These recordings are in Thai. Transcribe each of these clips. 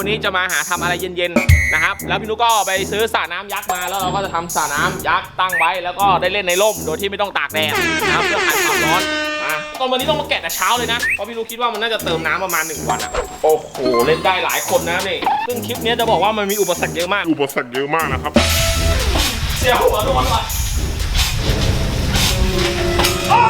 วันนี้จะมาหาทำอะไรเย็นๆนะครับ แล้วพี่นุกก็ไปซื้อสระน้ำยักษ์มาแล้วเราก็จะทำสระน้ำยักษ์ตั้งไว้ แล้วก็ได้เล่นในร่มโดยที่ไม่ต้องตากแดดนะครับเพื่อคลายความร้อนอะตอนวันนี้ต้องมาแกะแต่เช้าเลยนะเพราะพี่นุกคิดว่ามันน่าจะเติมน้ำประมาณ1วันอะโอ้โหเล่นได้หลายคนนะนี่ซึ่งคลิปนี้จะบอกว่ามันมีอุปสรรคเยอะมาก อุปสรรคเยอะมากนะครับเสียหัวโดนว่ะอ่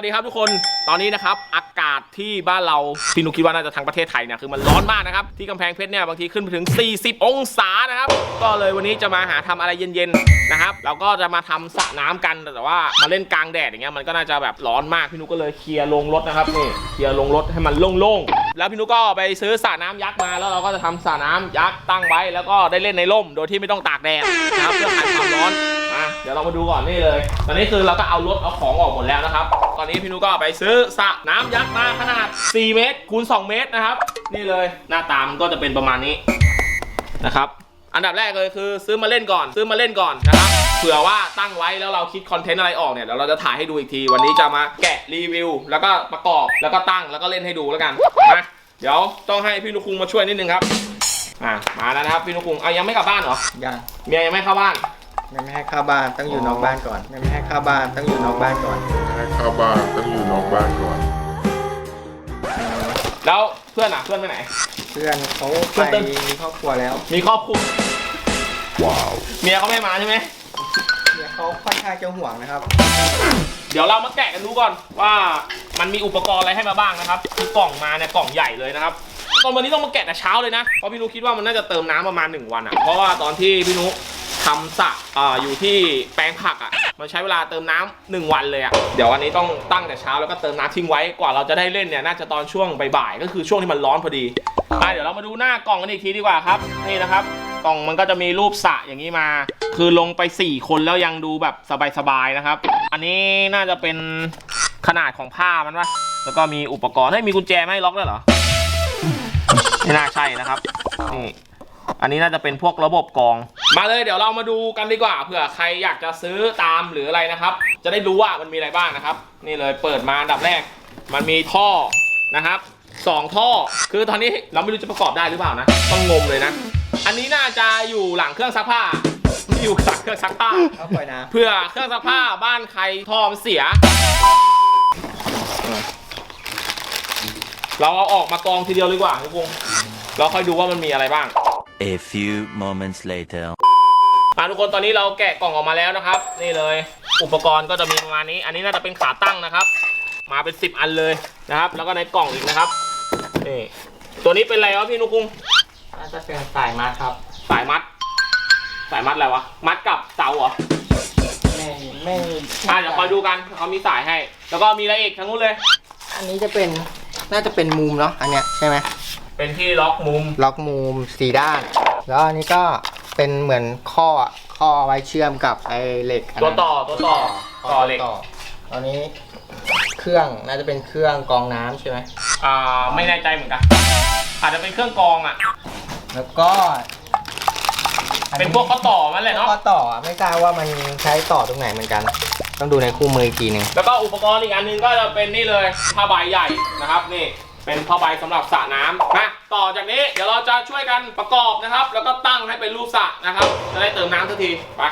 วัสดีครับทุกคน ตอนนี้นะครับอากาศที่บ้านเราพี่นุคิดว่าน่าจะทั้งประเทศไทยเนี่ยคือมันร้อนมากนะครับที่กำแพงเพชรเนี่ยบางทีขึ้นไปถึง 40 องศานะครับ ก็เลยวันนี้จะมาหาทำอะไรเย็นๆนะครับเราก็จะมาทำสระน้ำกันแต่ว่ามาเล่นกลางแดดอย่างเงี้ยมันก็น่าจะแบบร้อนมากพี่นุก็เลยเคลียร์ลงรถนะครับนี่เคลียร์ลงรถให้มันโล่งๆแล้วพี่นุก็ไปซื้อสระน้ำยักษ์มาแล้วเราก็จะทำสระน้ำยักษ์ตั้งไว้แล้วก็ได้เล่นในร่ม โดยที่ไม่ต้องตากแดดนะครับเพื่อคลายความร้อนมาเดี๋ยวเรามาดูก่อนนี่เลย ตอนนี้คือเราก็เอารถเอาของออกหมดแล้วนะครับ ตอนนี้พี่นุก็ไปซื้อสระน้ำยักษ์มาขนาด 4 เมตรคูณ 2 เมตรนะครับ นี่เลยหน้าตามนก็จะเป็นประมาณนี้นะครับอันดับแรกเลยคือซื้อมาเล่นก่อน ซื้อมาเล่นก่อนนะครับเผื่อว่าตั้งไว้แล้วเราคิดคอนเทนต์อะไรออกเนี่ยเดี๋ยวเราจะถ่ายให้ดูอีกที วันนี้จะมาแกะรีวิว แล้วก็ประกอบแล้วก็ตั้งแล้วก็เล่นให้ดูแล้วกันมาเดี๋ยวต้องให้พี่นุคุงมาช่วยนิดนึงครับอ่ามาแล้วนะครับพี่นุคุงเอายังไม่กลับบ้านเหรอยังเมียยังไม่เข้าบ้านยังไม่ให้เข้าบ้านต้องอยู่นอกบ้านก่อนยังไม่ให้เข้าบ้านต้องอยู่นอกบ้านก่อน ให้เข้าบ้านต้องอยู่นอกบ้านก่อน แล้วเพื่อนอะเพื่อนไปไหน เพื่อนเขาเพื่ไปอนเต้นมีครอบครัวแล้วมีครอบครัวว้าว เมียเขาไม่มาใช่ไหม เนี่ยเขาค่อนข้างจะห่วงนะครับ เดี๋ยวเรามาแกะกันดูก่อนว่ามันมีอุปกรณ์อะไรให้มาบ้างนะครับคือกล่องมาเนี่ยกล่องใหญ่เลยนะครับ ตอนวันนี้ต้องมาแกะแต่เช้าเลยนะ เพราะพี่นุคิดว่ามันน่าจะเติมน้ำประมาณ 1 วันอะ เพราะว่าตอนที่พี่นุ ทำสระออยู่ที่แปลงผักอะมันใช้เวลาเติมน้ำหนึ่งวันเลยอะเดี๋ยววันนี้ต้องตั้งแต่เช้าแล้วก็เติมน้ำทิ้งไว้กว่าเราจะได้เล่นเนี่ยน่าจะตอนช่วงบ่ายๆก็คือช่วงที่มันร้อนพอดีอะเดี๋ยวเรามาดูหน้ากล่องกันอีกทีดีกว่าครับ นี่นะครับ กล่องมันก็จะมีรูปสระอย่างนี้มา คือลงไป 4 คนแล้วยังดูแบบสบายๆนะครับ อันนี้น่าจะเป็นขนาดของผ้ามันปะแล้วก็มีอุปกรณ์ให้มีกุญแจไหมล็อกด้วยเหรอไม่น่าใช่นะครับนี่ อันนี้น่าจะเป็นพวกระบบกรอง มาเลยเดี๋ยวเรามาดูกันดีกว่าเผื่อใครอยากจะซื้อตามหรืออะไรนะครับ จะได้รู้ว่ามันมีอะไรบ้างนะครับ นี่เลยเปิดมาอันดับแรก มันมีท่อนะครับสองท่อ คือตอนนี้เราไม่รู้จะประกอบได้หรือเปล่านะ ต้องงมเลยนะ อันนี้น่าจะอยู่หลังเครื่องซักผ้าไม่อยู่หลังเครื่องซักผ้าเขาปล่อยน้เพื่อเครื่องซักผ้าบ้านใครท่อมันเสีย เราเอาออกมากองทีเดียวดีกว่าทุกคนเราค่อยดูว่ามันมีอะไรบ้าง A few moments later. อะทุกคนตอนนี้เราแกะกล่องออกมาแล้วนะครับ นี่เลย อุปกรณ์ก็จะมีประมาณนี้ อันนี้น่าจะเป็นขาตั้งนะครับ มาเป็น 10 อันเลยนะครับ แล้วก็ในกล่องอีกนะครับนี่ตัวนี้เป็นอะไรวะพี่นุกุงำน่าจะเป็นสายมาครับ สายมัด สายมัดอะไรวะมัดกับเสาเหรอไม่ไม่อะเดี๋ยวคอยดูกันเขามีสายให้ แล้วก็มีอะไรอีกทั้งนู้นเลย อันนี้จะเป็นน่าจะเป็นมุมเนาะอันเนี้ยใช่ไหม เป็นที่ล็อกมุม ล็อกมุมสี่ด้าน แล้วอันนี้ก็เป็นเหมือนข้อข้อไว้เชื่อมกับไอ้เหล็กนนั้นตัวต่อตัวต่อต่อเหล็ก ตอนนี้เครื่องน่าจะเป็นเครื่องกรองน้ำใช่ไหม อ่าไม่แน่ใจเหมือนกัน อาจจะเป็นเครื่องกรองอะ แล้วก็อัเป็นพวกข้อต่อมันแหละเนาะ ข้อต่อไม่ทราบว่ามันใช้ต่อตรงไหนเหมือนกัน ต้องดูในคู่มืออีกทีหนึ่งแล้วก็อุปกรณ์อีกอันหนึงก็จะเป็นนี่เลยผ้าใบใหญ่นะครับนี่ เป็นผ้าใบสำหรับสระน้ำนะต่อจากนี้เดี๋ยวเราจะช่วยกันประกอบนะครับ แล้วก็ตั้งให้เป็นรูปสระนะครับ จะได้เติมน้ำทันทีไป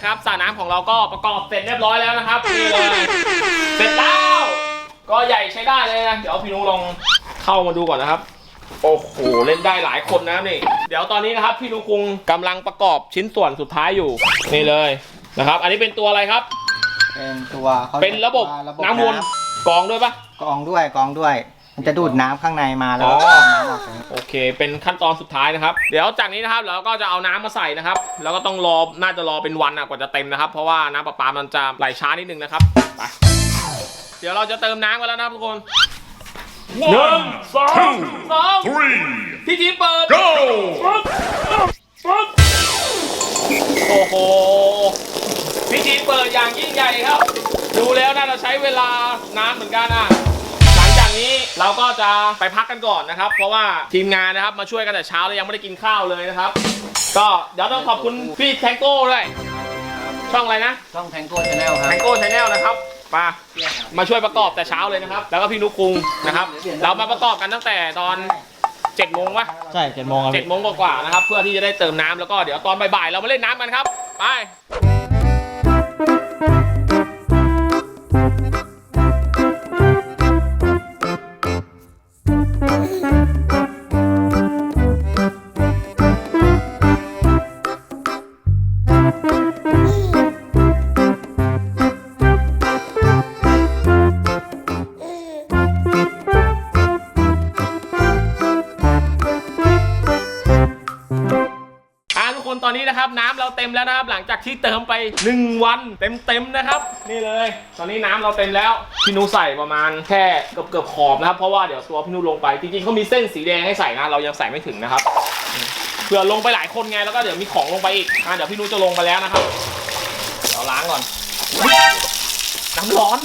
นนี้นะครับสระน้ำของเราก็ประกอบเสร็จเรียบร้อยแล้วนะครับนี่เลยเสร็จแล้ว ก็ใหญ่ใช้ได้เลยนะ เดี๋ยวพี่นุลองเข้ามาดูก่อนนะครับ โอ้โหเล่นได้หลายคนนะนี่ เดี๋ยวตอนนี้นะครับพี่นุคุงกำลังประกอบชิ้นส่วนสุดท้ายอยู่ นี่เลยนะครับ อันนี้เป็นตัวอะไรครับ เป็นตัวขาเป็นระบบว่าน้ำวนกรองด้วยปะกรองด้วยกรองด้วย มันจะดูดน้ำข้างในมาแล้วอ๋อ ก็เอาน้ำออกจากโอเค เป็นขั้นตอนสุดท้ายนะครับ เดี๋ยวจากนี้นะครับเราก็จะเอาน้ำมาใส่นะครับ แล้วก็ต้องรอ น่าจะรอเป็นวันอะกว่าจะเต็มนะครับ เพราะว่าน้ำประปา มันจะไหลช้านิดนึงนะครับ ไป เดี๋ยวเราจะเติมน้ำกันแล้วนะครับทุกคนหนึ่งสองสอง three พี่จีเปิด go โอ้โห พิธีเปิดอย่างยิ่งใหญ่ครับ ดูแล้วน่าจะใช้เวลานานเหมือนกันอะหลัง จากนี้เราก็จะไปพักกันก่อนนะครับ เพราะว่าทีมงานนะครับมาช่วยกันแต่เช้าแล้วยังไม่ได้กินข้าวเลยนะครับ ก็เดี๋ยวต้องขอบคุณพี่แทงโก้ด้วยช่องอะไรนะช่องแทงโก้ชาแนลครัแทบงโก้ชาแนลนะครับมามาช่วยประกอบแต่เช้าเลยนะครับ แล้วก็พี่นุกคุงนะครับ เรามาประกอบกันตั้งแต่ตอน7จ็ดโมงวะใช่เจ็ดโมงครับเจ็ดโมงกว่าๆนะครับ เพื่อที่จะได้เติมน้ำแล้วก็เดี๋ยวตอนบ่ายๆเรามาเล่นน้ำกันครับ ไป นะครับ น้ำเราเต็มแล้วนะครับ หลังจากที่เติมไป 1 วันเต็มๆนะครับ นี่เลย ตอนนี้น้ำเราเต็มแล้วพี่นุใส่ประมาณแค่เกือบเกือบๆขอบนะครับ เพราะว่าเดี๋ยวตัวพี่นุลงไปจริงๆเขามีเส้นสีแดงให้ใส่นะเรายังใส่ไม่ถึงนะครับเผื่อลงไปหลายคนไงแล้วก็เดี๋ยวมีของลงไปอีกอ่าเดี๋ยวพี่นุจะลงไปแล้วนะครับเดี๋ยวล้างก่อนน้ำร้อน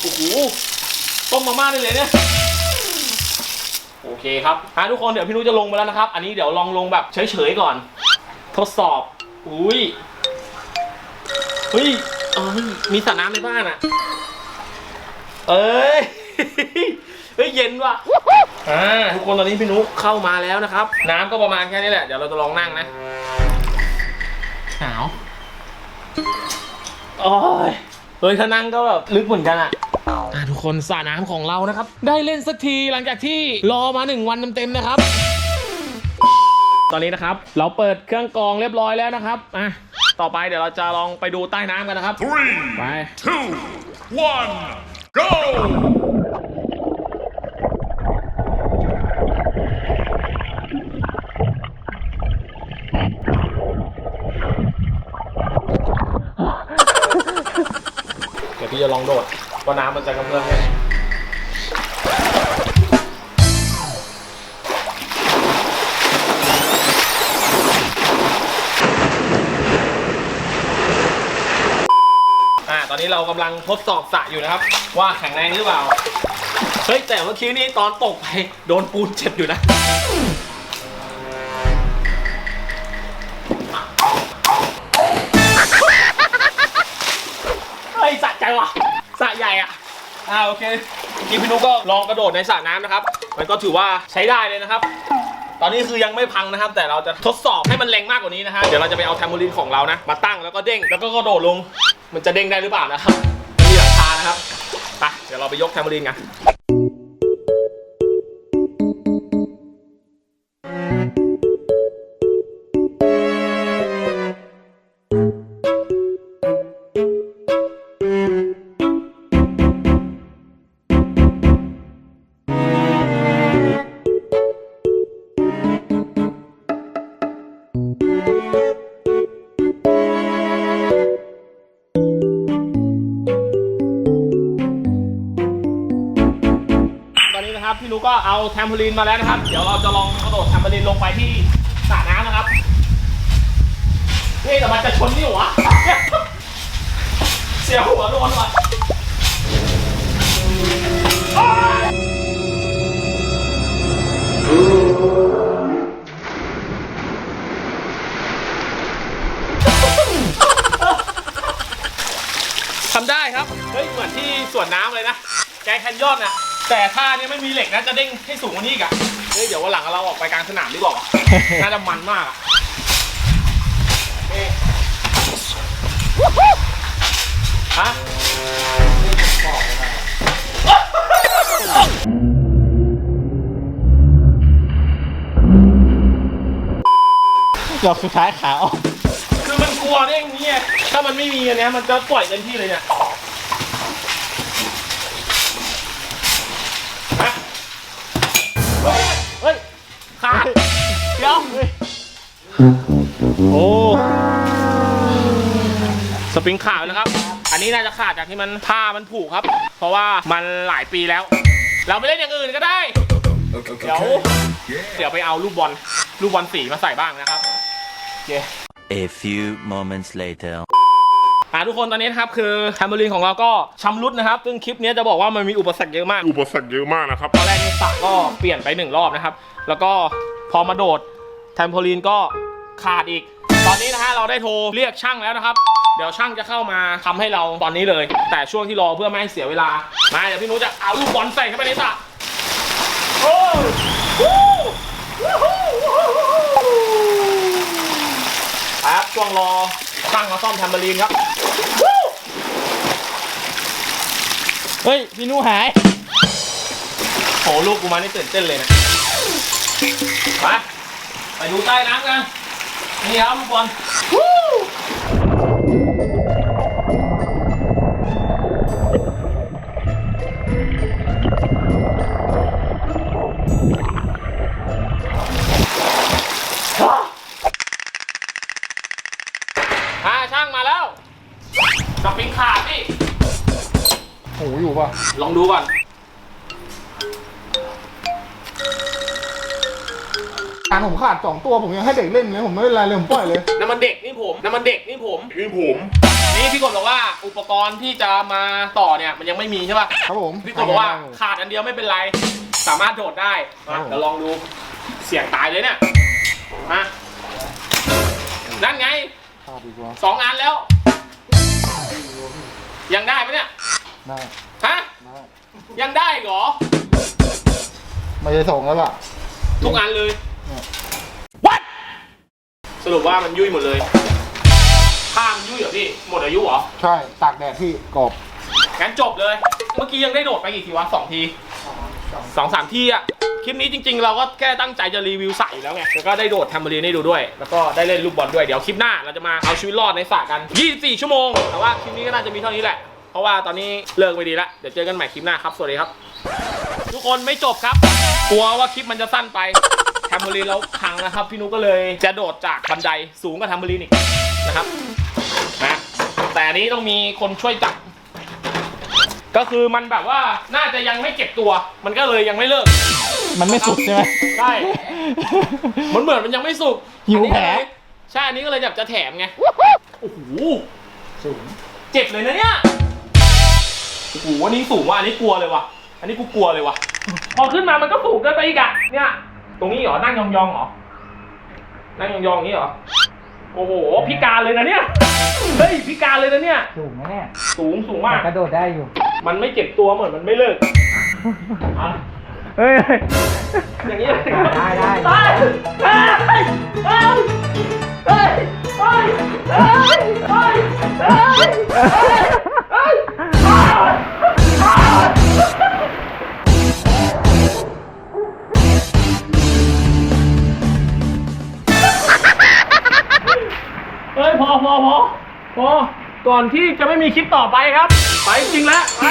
โอ้โหต้มมาม่าได้เลยเนี่ย โอเคครับอะทุกคนเดี๋ยวพี่นุ้ยจะลงมาแล้วนะครับ อันนี้เดี๋ยวลองลงแบบเฉยๆก่อน ทดสอบ อุ้ยเฮ้ยเอ้ยมีสระน้ำในบ้านอะ เอ้ย เฮ้ย เย็นว่ะ อ่า ทุกคนตอนนี้พี่นุ๊กเข้ามาแล้วนะครับ น้ำก็ประมาณแค่นี้แหละ เดี๋ยวเราจะลองนั่งนะ หนาวโอ้ยเฮ้ยถ้านั่งก็แบบลึกเหมือนกันอะ อะทุกคนสระน้ำของเรานะครับ ได้เล่นสักทีหลังจากที่รอมาหนึ่งวันเต็มๆนะครับ ตอนนี้นะครับ เราเปิดเครื่องกรองเรียบร้อยแล้วนะครับอะต่อไปเดี๋ยวเราจะลองไปดูใต้น้ำกันนะครับ three ไป two one go เดี๋ยวพี่จะลองโดด ว่าน้ำมันจะกระเพื่อมแค่ไหนอ่าตอนนี้เรากำลังทดสอบสระอยู่นะครับ ว่าแข็งแรงหรือเปล่า เฮ้ย แต่เมื่อกี้นี้ตอนตกไป โดนปูนเจ็บอยู่นะ อ่าโอเคทีพี่นุกก็ลองกระโดดในสระน้ำนะครับ มันก็ถือว่าใช้ได้เลยนะครับ ตอนนี้คือยังไม่พังนะครับ แต่เราจะทดสอบให้มันแรงมากกว่านี้นะฮะเดี๋ยวเราจะไปเอาแทมโบลินของเรานะ มาตั้งแล้วก็เด้งแล้วก็กระโดดลง มันจะเด้งได้หรือเปล่านะครับมีหลักคานะครับไปเดี๋ยวเราไปยกแทมโบลินกันตอน เอาแทมโบลินมาแล้วนะครับ เดี๋ยวเราจะลองกระโดดแทมโบลินลงไปที่สระน้ำนะครับนี่แต่มันจะชนนี่เหรอวะเสียหัวโดนว่ะทำได้ครับ เฮ้ย เหมือนที่สวนน้ำเลยนะ แกงแคนยอนน่ะ แต่ท่าเนี้ไม่มีเหล็กนะจะเด้งให้สูงกว่านี้อีกอะเฮ้ยเดี๋ยววันหลังเราออกไปกลางสนามดีกว่าน่าจะมันมากอะเอ๊ะฮะ ดอกสุดท้ายขาออก คือมันกลัวเด้งนี้ไงถ้ามันไม่มีอันเนี้ยมันจะปล่อยเต็มที่เลยเนี่ยฮะ เฮ้ย ขาด เดี๋ยว โอ้ สปริงขาดแล้วครับออันนี้น่าจะขาดจากที่มันผ้ามันผูกครับ เพราะว่ามันหลายปีแล้ว เราไปเล่นอย่างอื่นก็ได้ เดี๋ยว เดี๋ยวไปเอาลูกบอล ลูกบอลสีมาใส่บ้างนะครับโอเค A few moments later. อ่าทุกคนตอนนี้นะครับคือแทมเบอรินของเราก็ชำรุดนะครับ ซึ่งคลิปนี้จะบอกว่ามันมีอุปสรรคเยอะมาก อุปสรรคเยอะมากนะครับตอนแรกนี่สระก็เปลี่ยนไปหนึ่งรอบนะครับ แล้วก็พอมาโดดแทมโพลีนก็ขาดอีก ตอนนี้นะฮะเราได้โทรเรียกช่างแล้วนะครับ เดี๋ยวช่างจะเข้ามาทำให้เราตอนนี้เลย แต่ช่วงที่รอเพื่อไม่ให้เสียเวลา มาเดี๋ยวพี่นุ้จะเอาลูกบอลใส่เข้าไปในสระโอ้ยวู้วู้ฮู้วู้ฮู้ครับช่วงรอช่างมาซ่อมแทมเบอรีนครับวู้ เฮ้ย พี่นูหาย โหลูกกูมานี่ตื่นเต้นเลยนะไปไปดูใต้น้ำกัน นี่ครับลูกบอ อยู่ป่ะ ลองดูก่อน การผมขาดสองตัวผมยังให้เด็กเล่นเลยผมไม่เป็นไรเลยผมปล่อยเลย น้ำมันเด็กนี่ผมน้ำมันเด็กนี่ผมนี่ผม นี่พี่กบบอกว่าอุปกรณ์ที่จะมาต่อเนี่ยมันยังไม่มีใช่ป่ะครับผมพี่กบบอกว่าขาดอันเดียวไม่เป็นไร สามารถโดดได้ครัมาบผม เดี๋ยวลองดูเสียงตายเลยเนี่ยมานั่นไงขาดอีกวะสองอันแล้ว ยังได้ปะเนี่ย ได้ฮะ ได้ยังได้อีกเหรอ ไม่ได้ส่งแล้วล่ะ ทุกอันเลย เนี่ยวัดสรุปว่ามันยุ่ยหมดเลยผ้ามันยุ่ยเหรอพี่ หมดอายุเหรอ ใช่ ตากแดดพี่กรอบงั้นจบเลย เมื่อกี้ยังได้โดดไปกี่ทีวะสองทีสองสามทีอะคลิปนี้จริง ๆ เราก็แค่ตั้งใจจะรีวิวใส่แล้วไง แล้วก็ได้โดดแทมเบอรีนให้ดูด้วย แล้วก็ได้เล่นลูกบอลด้วย เดี๋ยวคลิปหน้าเราจะมาเอาชีวิตรอดในสระกัน 24 ชั่วโมง แต่ว่าคลิปนี้ก็น่าจะมีเท่านี้แหละ เพราะว่าตอนนี้เลิกไปดีแล้วเดี๋ยวเจอกันใหม่คลิปหน้าครับ สวัสดีครับ ทุกคนไม่จบครับ กลัวว่าคลิปมันจะสั้นไปแทมเบอรีนแล้วพังนะครับ พี่นุกก็เลยจะโดดจากบันไดสูงกว่าแทมเบอรีนอีกนะครับนะแต่อันนี้ต้องมีคนช่วยจับก็คือมันแบบว่าน่าจะยังไม่เก็บตัว มันก็เลยยังไม่เลิก มันไม่สุดใช่ไหมใช่มันเหมือนมันยังไม่สุกหิวอันนี้แผลก็เลยใช่อันนี้ก็เลยอยากจะแถมไงโอ้โหสูงเจ็บเลยนะเนี่ย โอ้โหอันนี้สูงว่ะ อันนี้กลัวเลยว่ะ อันนี้กูกลัวเลยว่ะ พอขึ้นมามันก็สูงเกินไปอีกอะเนี่ย ตรงนี้เหรอ นั่งยองๆเหรอ นั่งยองๆอย่างนี้เหรอ โอ้โห พิการเลยนะเนี่ย เฮ้ย พิการเลยนะเนี่ย สูงนะเนี่ยสูงสูงมากกระโดดได้อยู่ มันไม่เจ็บตัวเหมือนมันไม่เลิกอะเฮ้ย อย่างนี้เลยได้ได้ เฮ้ยเฮ้ยเฮ้ยเฮ้ยเฮ้ยเฮ้ยเฮ้ยเฮ้ย เฮ้ยพอพอพอพอก่อนที่จะไม่มีคลิปต่อไปครับ ไปจริงแล้วไป